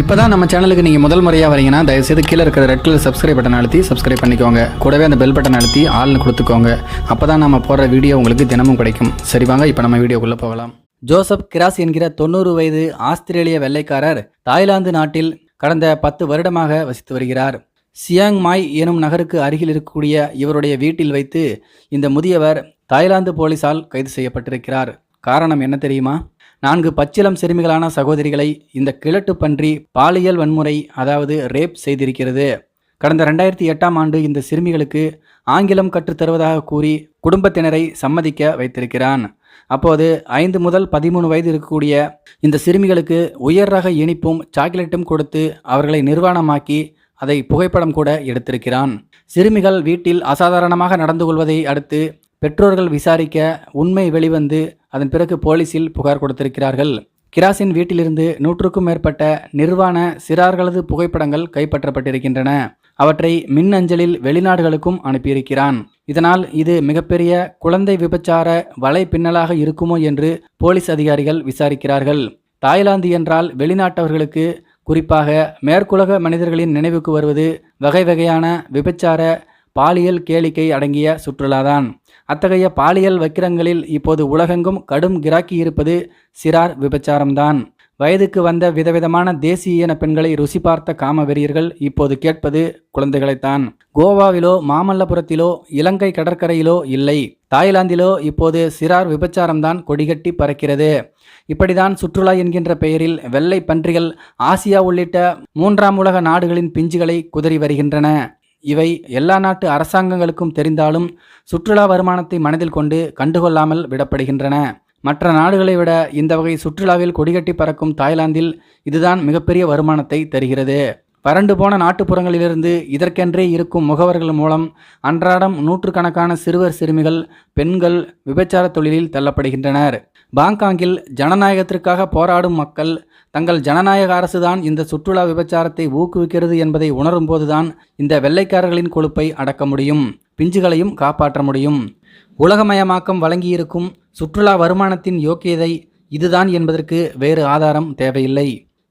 இப்போ தான் நம்ம சேனலுக்கு நீங்கள் முதல் முறையாக வரீங்கன்னா தயவுசெய்து கீழே இருக்கிற ரெட் கலர் சப்ஸ்கிரைப் பட்டன் அழுத்தி சப்ஸ்கிரைப் பண்ணிக்கோங்க. கூடவே அந்த பெல் பட்டன் அழுத்தி ஆள்னு கொடுத்துக்கோங்க. அப்போ தான் நம்ம போடுற வீடியோ உங்களுக்கு தினமும் கிடைக்கும். சரி வாங்க இப்போ நம்ம வீடியோக்குள்ளே போகலாம். ஜோசப் கிராஸ் என்கிற தொண்ணூறு வயது ஆஸ்திரேலிய வெள்ளைக்காரர் தாய்லாந்து நாட்டில் கடந்த பத்து வருடமாக வசித்து வருகிறார். சியாங் மாய் எனும் நகருக்கு அருகில் இருக்கக்கூடிய இவருடைய வீட்டில் வைத்து இந்த முதியவர் தாய்லாந்து போலீசால் கைது செய்யப்பட்டிருக்கிறார். காரணம் என்ன தெரியுமா? நான்கு பச்சிலம் சிறுமிகளான சகோதரிகளை இந்த கிழட்டு பன்றி பாலியல் வன்முறை அதாவது ரேப் செய்திருக்கிறது. கடந்த ரெண்டாயிரத்தி எட்டாம் ஆண்டு இந்த சிறுமிகளுக்கு ஆங்கிலம் கற்றுத்தருவதாக கூறி குடும்பத்தினரை சம்மதிக்க வைத்திருக்கிறான். அப்போது ஐந்து முதல் பதிமூணு வயது இருக்கக்கூடிய இந்த சிறுமிகளுக்கு உயர் ரக இனிப்பும் சாக்லேட்டும் கொடுத்து அவர்களை நிர்வாணமாக்கி அதை புகைப்படம் கூட எடுத்திருக்கிறான். சிறுமிகள் வீட்டில் அசாதாரணமாக நடந்து கொள்வதை அடுத்து பெற்றோர்கள் விசாரிக்க உண்மை வெளிவந்து அதன் பிறகு போலீசில் புகார் கொடுத்திருக்கிறார்கள். கிராஸின் வீட்டிலிருந்து நூற்றுக்கும் மேற்பட்ட நிர்வாண சிறார்களது புகைப்படங்கள் கைப்பற்றப்பட்டிருக்கின்றன. அவற்றை மின்னஞ்சலில் வெளிநாடுகளுக்கும் அனுப்பியிருக்கிறான். இதனால் இது மிகப்பெரிய குழந்தை விபச்சார வலை பின்னலாக இருக்குமோ என்று போலீஸ் அதிகாரிகள் விசாரிக்கிறார்கள். தாய்லாந்து என்றால் வெளிநாட்டவர்களுக்கு குறிப்பாக மேற்குலக மனிதர்களின் நினைவுக்கு வருவது வகை வகையான விபச்சார பாலியல் கேளிக்கை அடங்கிய சுற்றுலாதான். அத்தகைய பாலியல் வக்கிரங்களில் இப்போது உலகெங்கும் கடும் கிராக்கி இருப்பது சிறார் விபச்சாரம்தான். வயதுக்கு வந்த விதவிதமான தேசிய இன பெண்களை ருசி பார்த்த காமவெறியர்கள் இப்போது கேட்பது குழந்தைகளைத்தான். கோவாவிலோ மாமல்லபுரத்திலோ இலங்கை கடற்கரையிலோ இல்லை. தாய்லாந்திலோ இப்போது சிறார் விபச்சாரம்தான் கொடிகட்டி பறக்கிறது. இப்படிதான் சுற்றுலா என்கின்ற பெயரில் வெள்ளை பன்றிகள் ஆசியா உள்ளிட்ட மூன்றாம் உலக நாடுகளின் பிஞ்சுகளை குதறி வருகின்றன. இவை எல்லா நாட்டு அரசாங்கங்களுக்கும் தெரிந்தாலும் சுற்றுலா வருமானத்தை மனதில் கொண்டு கண்டுகொள்ளாமல் விடப்படுகின்றன. மற்ற நாடுகளை விட இந்த வகை சுற்றுலாவில் கொடிகட்டி பறக்கும் தாய்லாந்தில் இதுதான் மிகப்பெரிய வருமானத்தை தருகிறது. வறண்டு போன நாட்டுப்புறங்களிலிருந்து இதற்கென்றே இருக்கும் முகவர்கள் மூலம் அன்றாடம் நூற்றுக்கணக்கான சிறுவர் சிறுமிகள் பெண்கள் விபச்சார தொழிலில் தள்ளப்படுகின்றனர். பாங்காங்கில் ஜனநாயகத்திற்காக போராடும் மக்கள் தங்கள் ஜனநாயக அரசுதான் இந்த சுற்றுலா விபச்சாரத்தை ஊக்குவிக்கிறது என்பதை உணரும்போதுதான் இந்த வெள்ளைக்காரர்களின் கொழுப்பை அடக்க முடியும் பிஞ்சுகளையும் காப்பாற்ற முடியும். உலகமயமாக்கம் வழங்கியிருக்கும் சுற்றுலா வருமானத்தின் யோக்கியதை இதுதான் என்பதற்கு வேறு ஆதாரம் தேவையில்லை.